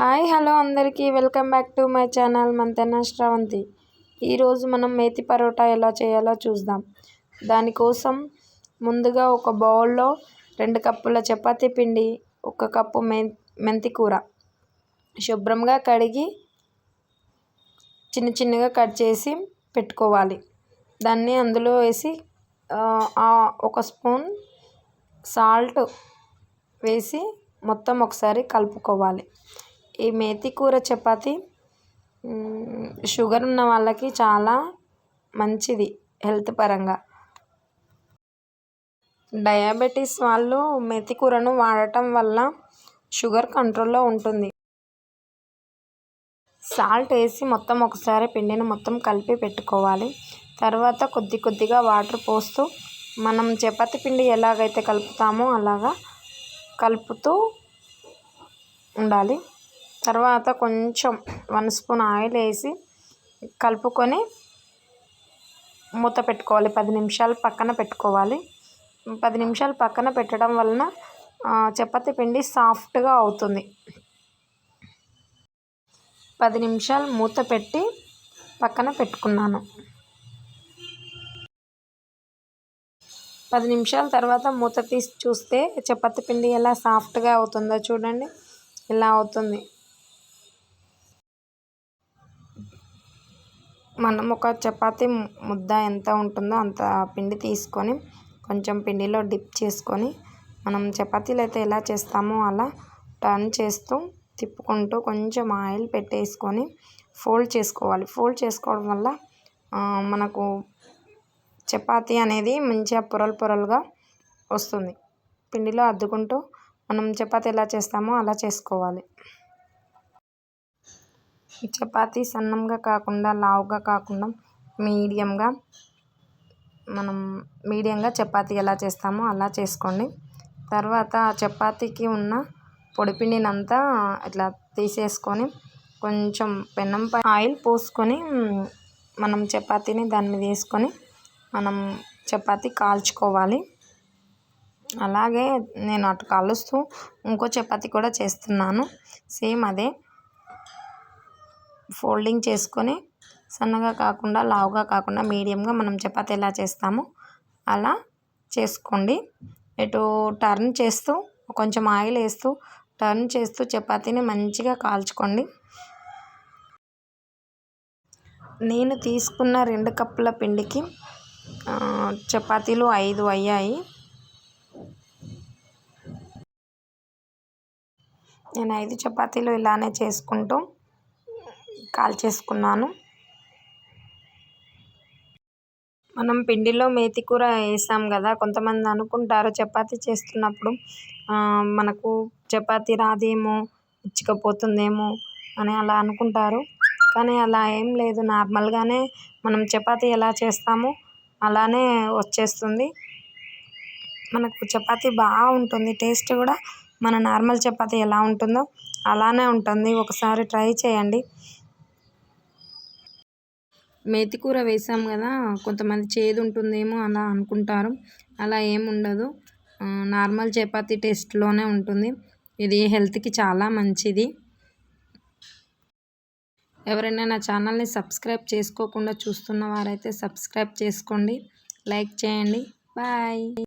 Hi hello అందరికీ. Welcome back to my channel Manthena Sravanthi. ఈరోజు మనం మేతి పరోటా ఎలా చేయాలో చూద్దాం. దానికోసం ముందుగా ఒక బౌల్లో రెండు కప్పుల చపాతీ పిండి ఒక కప్పు మె మెంతి కూర. శుభ్రంగా కడిగి చిన్న చిన్నగా కట్ చేసి పెట్టుకోవాలి. దాన్ని అందులో వేసి ఒక స్పూన్ సాల్ట్ వేసి మొత్తం ఒకసారి కలుపుకోవాలి. ఈ మేతి కూర చపాతి షుగర్ ఉన్న వాళ్ళకి చాలా మంచిది హెల్త్ పరంగా. డయాబెటీస్ వాళ్ళు మెతి కూరను వాడటం వల్ల షుగర్ కంట్రోల్లో ఉంటుంది. సాల్ట్ వేసి మొత్తం ఒకసారి పిండిని మొత్తం కలిపి పెట్టుకోవాలి. తర్వాత కొద్ది కొద్దిగా వాటర్ పోస్తూ మనం చపాతి పిండి ఎలాగైతే కలుపుతామో అలాగా కలుపుతూ ఉండాలి. తర్వాత కొంచెం వన్ స్పూన్ ఆయిల్ వేసి కలుపుకొని మూత పెట్టుకోవాలి. పది నిమిషాలు పక్కన పెట్టుకోవాలి. పది నిమిషాలు పక్కన పెట్టడం వలన చపాతీ పిండి సాఫ్ట్గా అవుతుంది. పది నిమిషాలు మూత పెట్టి పక్కన పెట్టుకున్నాను. పది నిమిషాల తర్వాత మూత తీసి చూస్తే చపాతీ పిండి ఎలా సాఫ్ట్గా అవుతుందో చూడండి. ఇలా అవుతుంది? మనం ఒక చపాతి ముద్ద ఎంత ఉంటుందో అంత పిండి తీసుకొని కొంచెం పిండిలో డిప్ చేసుకొని మనం చపాతీలు అయితే ఎలా చేస్తామో అలా టర్న్ చేస్తూ తిప్పుకుంటూ కొంచెం ఆయిల్ పెట్టేసుకొని ఫోల్డ్ చేసుకోవాలి. ఫోల్డ్ చేసుకోవడం వల్ల మనకు చపాతీ అనేది మంచిగా పొరలు పొరలుగా వస్తుంది. పిండిలో అద్దుకుంటూ మనం చపాతీ ఎలా చేస్తామో అలా చేసుకోవాలి. చపాతీ సన్నంగా కాకుండా లావుగా కాకుండా మీడియంగా మనం మీడియంగా చపాతీ ఎలా చేస్తామో అలా చేసుకోండి. తర్వాత ఆ చపాతీకి ఉన్న పొడిపిండినంతా ఇట్లా తీసేసుకొని కొంచెం పెనంపై ఆయిల్ పోసుకొని మనం చపాతీని దాని మీద వేసుకొని మనం చపాతీ కాల్చుకోవాలి. అలాగే నేను అటు కాలుస్తూ ఇంకో చపాతీ కూడా చేస్తున్నాను. సేమ్ అదే. ఫోల్డింగ్ చేసుకొని సన్నగా కాకుండా లావుగా కాకుండా మీడియంగా మనం చపాతి ఎలా చేస్తామో అలా చేసుకోండి. ఇటు టర్న్ చేస్తూ కొంచెం ఆయిల్ వేస్తూ టర్న్ చేస్తూ చపాతీని మంచిగా కాల్చుకోండి. నేను తీసుకున్న రెండు కప్పుల పిండికి చపాతీలు ఐదు అయ్యాయి. నేను ఐదు చపాతీలు ఇలానే చేసుకుంటూ కాల్ చేసుకున్నాను. మనం పిండిలో మేతి కూర వేసాం కదా కొంతమంది అనుకుంటారు చపాతి చేస్తున్నప్పుడు మనకు చపాతి రాదేమో ఇచ్చకపోతుందేమో అని అలా అనుకుంటారు. కానీ అలా ఏం లేదు. నార్మల్గానే మనం చపాతి ఎలా చేస్తామో అలానే వచ్చేస్తుంది. మనకు చపాతీ బాగుంటుంది టేస్ట్ కూడా మన నార్మల్ చపాతి ఎలా ఉంటుందో అలానే ఉంటుంది. ఒకసారి ట్రై చేయండి. మేతి కూర వేసాం కదా కొంతమంది చేదు ఉంటుందేమో అలా అనుకుంటారు. అలా ఏం ఉండదు నార్మల్ చపాతీ టేస్ట్లోనే ఉంటుంది. ఇది హెల్త్కి చాలా మంచిది. ఎవరైనా నా ఛానల్ని సబ్స్క్రైబ్ చేసుకోకుండా చూస్తున్న వారైతే సబ్స్క్రైబ్ చేసుకోండి. లైక్ చేయండి. బాయ్.